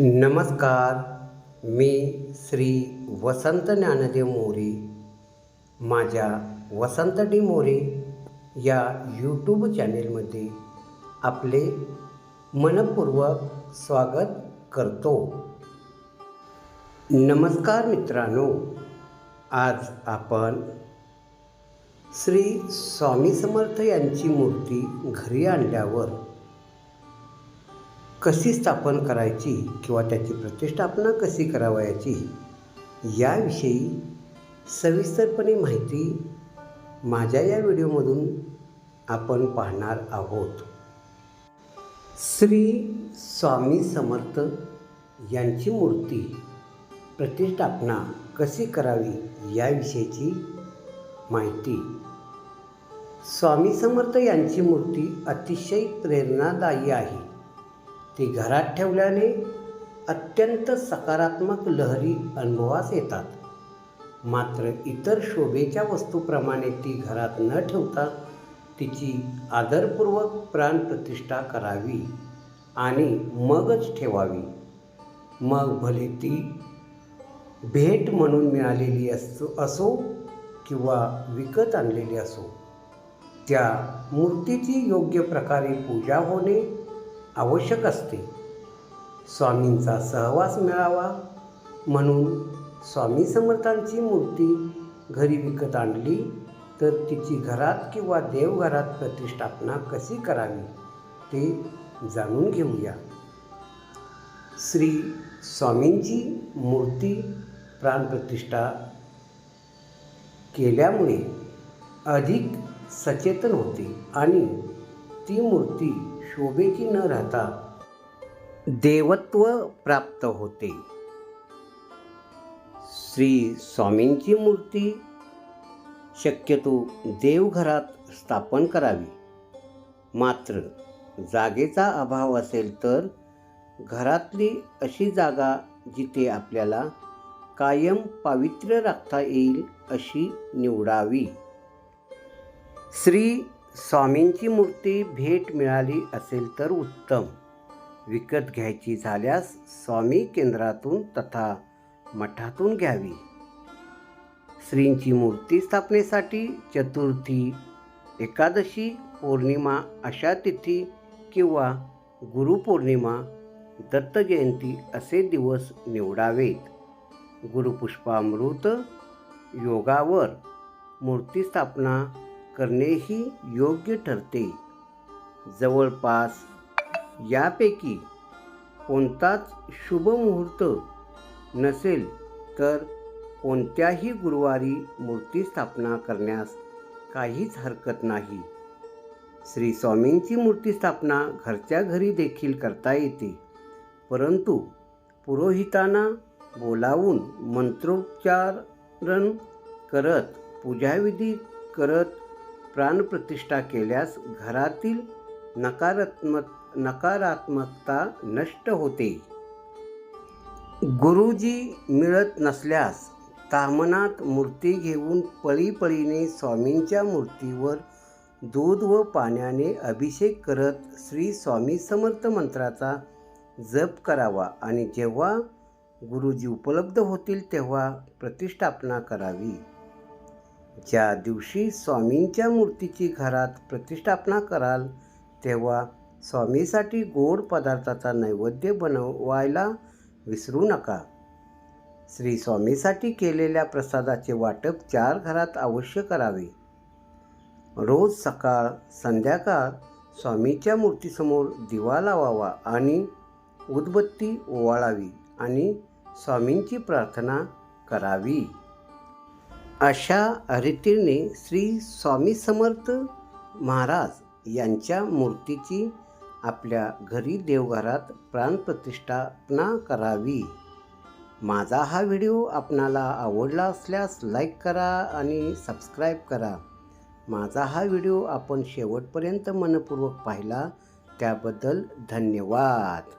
नमस्कार मी श्री वसंत ज्ञानदेव मोरे माझ्या वसंत डी मोरे या यूट्यूब चॅनेलमध्ये आपले मनपूर्वक स्वागत करतो. नमस्कार मित्रांनो आज आपण श्री स्वामी समर्थ यांची मूर्ती घरी आणल्यावर कशी स्थापन करायची किंवा त्याची प्रतिष्ठापना कशी करावयाची याविषयी सविस्तरपणे माहिती माझ्या या व्हिडिओमधून आपण पाहणार आहोत. श्री स्वामी समर्थ यांची मूर्ती प्रतिष्ठापना कशी करावी याविषयीची माहिती. स्वामी समर्थ यांची मूर्ती अतिशय प्रेरणादायी आहे. ती घरात ठेवल्याने अत्यंत सकारात्मक लहरी अनुभवास येतात. मात्र इतर शोभेच्या वस्तूप्रमाणे ती घरात न ठेवता तिची आदरपूर्वक प्राणप्रतिष्ठा करावी आणि मगच ठेवावी. मग भले ती भेट म्हणून मिळालेली असो असो किंवा विकत आणलेली असो त्या मूर्तीची योग्य प्रकारे पूजा होणे आवश्यक असते. स्वामींचा सहवास मिळावा म्हणून स्वामी समर्थांची मूर्ती घरी विकत आणली तर तिची घरात किंवा देवघरात प्रतिष्ठापना कशी करावी ते जाणून घेऊया. श्री स्वामींची मूर्ती प्राणप्रतिष्ठा केल्यामुळे अधिक सचेतन होते आणि ती मूर्ती शोभेची न राहता देवत्व प्राप्त होते. श्री स्वामींची मूर्ती शक्यतो देवघरात स्थापन करावी. मात्र जागेचा अभाव असेल तर घरातली अशी जागा जिथे आपल्याला कायम पावित्र्य राखता येईल अशी निवडावी. श्री स्वामींची मूर्ती भेट मिळाली असेल तर उत्तम. विकत घ्यायची झाल्यास स्वामी केंद्रातून तथा मठातून घ्यावी. श्रींची मूर्ती स्थापनेसाठी चतुर्थी एकादशी पौर्णिमा अशा तिथी किंवा गुरुपौर्णिमा दत्तजयंती असे दिवस निवडावेत. गुरुपुष्पामृत योगावर मूर्ती स्थापना करणेही योग्य ठरते. जवळपास यापैकी कोणताच शुभ मुहूर्त नसेल तर कोणत्याही गुरुवारी मूर्ती स्थापना करण्यास काहीच हरकत नाही. श्री स्वामींची मूर्ती स्थापना घरच्या घरी देखील करता येते. परंतु पुरोहितांना बोलावून मंत्रोच्चारण करत पूजाविधी करत प्राणप्रतिष्ठा केल्यास घरातील नकारात्मक नकारात्मकता नष्ट होते. गुरुजी मिळत नसल्यास तामनात मूर्ती घेऊन पळीपळीने स्वामींच्या मूर्तीवर दूध व पाण्याने अभिषेक करत श्री स्वामी समर्थ मंत्राचा जप करावा आणि जेव्हा गुरुजी उपलब्ध होतील तेव्हा प्रतिष्ठापना करावी. ज्या दिवशी स्वामींच्या मूर्तीची घरात प्रतिष्ठापना कराल तेव्हा स्वामीसाठी गोड पदार्थाचा नैवेद्य बनवायला विसरू नका. श्री स्वामीसाठी केलेल्या प्रसादाचे वाटप चार घरात अवश्य करावे. रोज सकाळ संध्याकाळ स्वामीच्या मूर्तीसमोर दिवा लावावा आणि उदबत्ती ओवाळावी आणि स्वामींची प्रार्थना करावी. अशा रीतीने श्री स्वामी समर्थ महाराज यांच्या मूर्तीची आपल्या घरी देवघरात प्राणप्रतिष्ठापना करावी. माझा हा व्हिडिओ आपणाला आवडला असल्यास लाईक करा आणि सबस्क्राईब करा. माझा हा व्हिडिओ आपण शेवटपर्यंत मनपूर्वक पाहिला त्याबद्दल धन्यवाद.